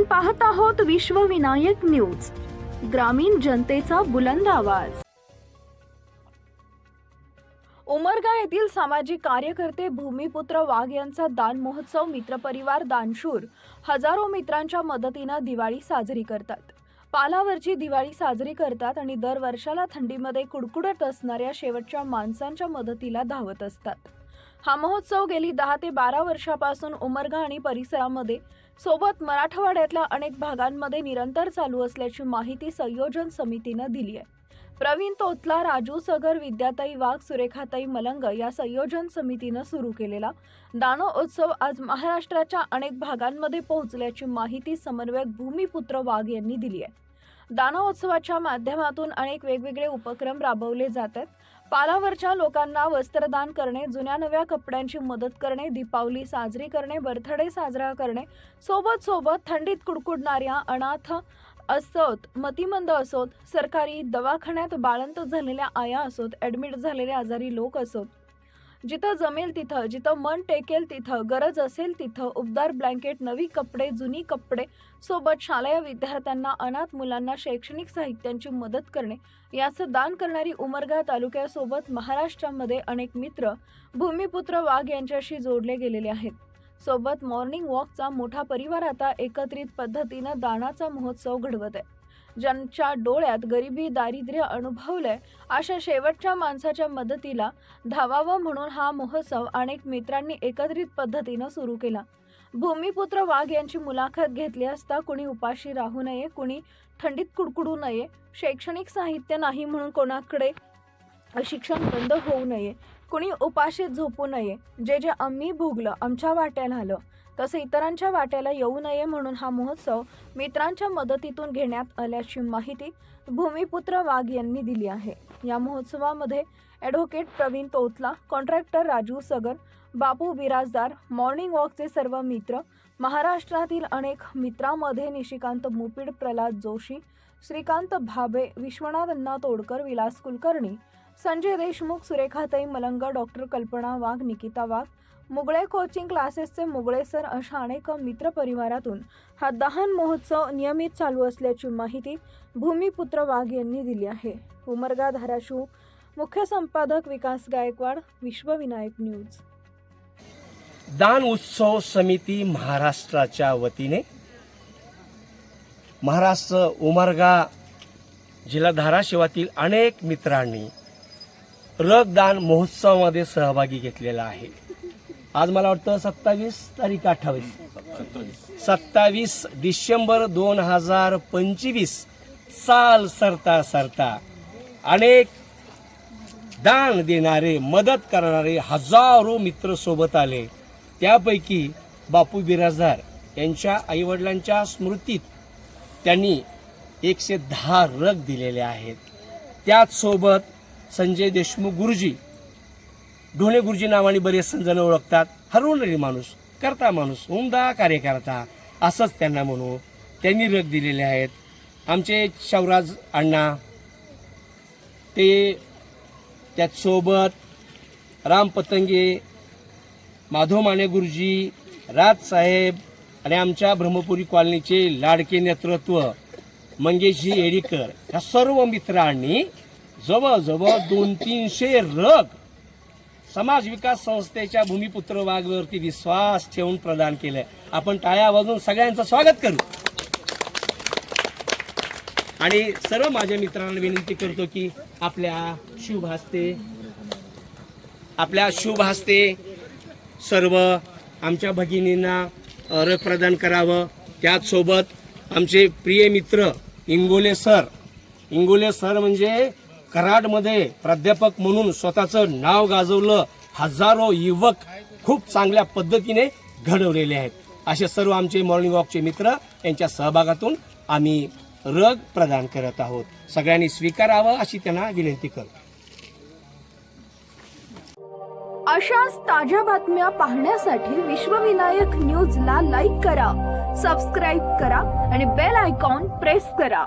आपण पाहत आहोत विश्वविनायक न्यूज. ग्रामीण जनतेचा बुलंद आवाज. उमरगा येथील सामाजिक कार्यकर्ते भूमिपुत्र वाघ यांचा दान महोत्सव मित्रपरिवार दानशूर हजारो मित्रांच्या मदतीनं दिवाळी साजरी करतात. पालावरची दिवाळी साजरी करतात आणि दर वर्षाला थंडीमध्ये कुडकुडत असणाऱ्या शेवटच्या माणसांच्या मदतीला धावत असतात. हा महोत्सव गेली दहा ते बारा वर्षापासून उमरगा आणि परिसरामध्ये सोबत मराठवाड्यातल्या अनेक भागांमध्ये निरंतर चालू असल्याची माहिती संयोजन समितीनं दिली आहे. प्रवीण तोतला राजू सगर विद्याताई वाघ सुरेखाताई मलंग या संयोजन समितीनं सुरू केलेला दानो उत्सव आज महाराष्ट्राच्या अनेक भागांमध्ये पोहोचल्याची माहिती समन्वयक भूमिपुत्र वाघ यांनी दिली आहे. दानोत्सवाच्या माध्यमातून अनेक वेगवेगळे उपक्रम राबवले जात आहेत पालावरच्या लोकांना वस्त्रदान करणे जुन्या नव्या कपड्यांची मदत करणे दीपावली साजरी करणे बर्थडे साजरा करणे सोबत सोबत थंडीत कुडकुडणाऱ्या अनाथ असोत मतिमंद असोत सरकारी दवाखान्यात बाळंत झालेल्या आया असोत ॲडमिट झालेले आजारी लोक असोत. जिथं जमेल तिथं जिथं मन टेकेल तिथं गरज असेल तिथं उबदार ब्लँकेट नवी कपडे जुनी कपडे सोबत शालेय विद्यार्थ्यांना अनाथ मुलांना शैक्षणिक साहित्यांची मदत करणे. याचं दान करणारी उमरगा तालुक्यासोबत महाराष्ट्रामध्ये अनेक मित्र भूमिपुत्र वाघ यांच्याशी जोडले गेलेले आहेत. सोबत मॉर्निंग वॉकचा मोठा परिवार आता एकत्रित पद्धतीनं दानाचा महोत्सव घडवत आहे. ज्यांच्या डोळ्यात गरिबी दारिद्र्य अनुभवलंय अशा शेवटच्या माणसाच्या मदतीला धावावं म्हणून हा महोत्सव अनेक मित्रांनी एकत्रित पद्धतीनं सुरू केला. भूमिपुत्र वाघ यांची मुलाखत घेतली असता कुणी उपाशी राहू नये कुणी थंडीत कुडकुडू नये शैक्षणिक साहित्य नाही म्हणून कोणाकडे शिक्षण बंद होऊ नये कुणी उपाशी झोपू नये जे जे आम्ही भोगलं आमच्या वाट्याला आलं तसं इतरांच्या वाट्याला येऊ नये म्हणून हा महोत्सव मित्रांच्या मदतीतून घेण्यात आल्याची माहिती भूमिपुत्र वाघ यांनी दिली आहे. या महोत्सवामध्ये advocate Pravin Totla contractor Raju Sagar Bapu Birajdar morning वॉकचे सर्व मित्र महाराष्ट्रातील अनेक मित्रांमध्ये निशिकांत मुपीड प्रल्हाद जोशी श्रीकांत भाबे विश्वनाथ अण्णा तोडकर विलास कुलकर्णी संजय देशमुख सुरेखाताई मलंग डॉक्टर कल्पना वाघ निकिता वाघ मुगळे कोचिंग क्लासेसचे मुगळे सर अशा अनेक मित्रपरिवारातून हा दहन महोत्सव नियमित चालू असल्याची माहिती भूमिपुत्र वाघ यांनी दिली आहे. उमरगा धाराशिव मुख्य संपादक विकास गायकवाड विश्वविनायक न्यूज. दान उत्सव समिती महाराष्ट्राच्या वतीने महाराष्ट्र उमरगा जिल्हा धाराशिवातील अनेक मित्रांनी रक्तदान महोत्सवामध्ये सहभागी घेतलेला आहे. आज मला वाटतं सत्तावीस तारीख अठ्ठावीस. सत्तावीस डिसेंबर दोन हजार पंचवीस. साल सरता सरता. अनेक दान देणारे मदत करणारे हजारो मित्र सोबत आले. त्यापैकी बापू बिराजदार यांच्या आईवडिलांच्या स्मृतीत त्यांनी एकशे दहा रग दिलेले आहेत. त्याचसोबत संजय देशमुख गुरुजी. ढोणे गुरुजी नावाने बरेच जण ओळखतात. हरवणारी माणूस करता माणूस उमदा कार्यकर्ता असंच त्यांना म्हणू त्यांनी रग दिलेले आहेत. आमचे शवराज अण्णा ते त्याचसोबत राम पतंगे माधव माने गुरुजी राजसाहेब आणि आमच्या ब्रह्मपुरी कॉलनीचे लाडके नेतृत्व मंगेशजी येडीकर ह्या सर्व मित्रांनी जवळजवळ दोन तीनशे रग समाज विकास संस्थेच्या भूमिपुत्र वाघवरती विश्वास ठेवून प्रदान केलंय. आपण टाळ्या वाजून सगळ्यांचं स्वागत करू. आणि सर्व माझ्या मित्रांना विनंती करतो की आपल्या शुभ हस्ते आपल्या शुभ हस्ते सर्व आमच्या भगिनींना रग प्रदान करावं. त्याचसोबत आमचे प्रिय मित्र इंगोले सर. इंगोले सर म्हणजे कराडमध्ये प्राध्यापक म्हणून स्वतःचं नाव गाजवलं हजारो युवक खूप चांगल्या पद्धतीने घडवलेले आहेत. असे सर्व आमचे मॉर्निंग वॉकचे मित्र यांच्या सहभागातून आम्ही रग प्रदान करत आहोत. सगळ्यांनी स्वीकारावं अशी त्यांना विनंती करतो. अशाच ताज्या बातम्या पाहण्यासाठी विश्वविनायक न्यूजला लाईक करा सबस्क्राईब करा आणि बेल आयकॉन प्रेस करा.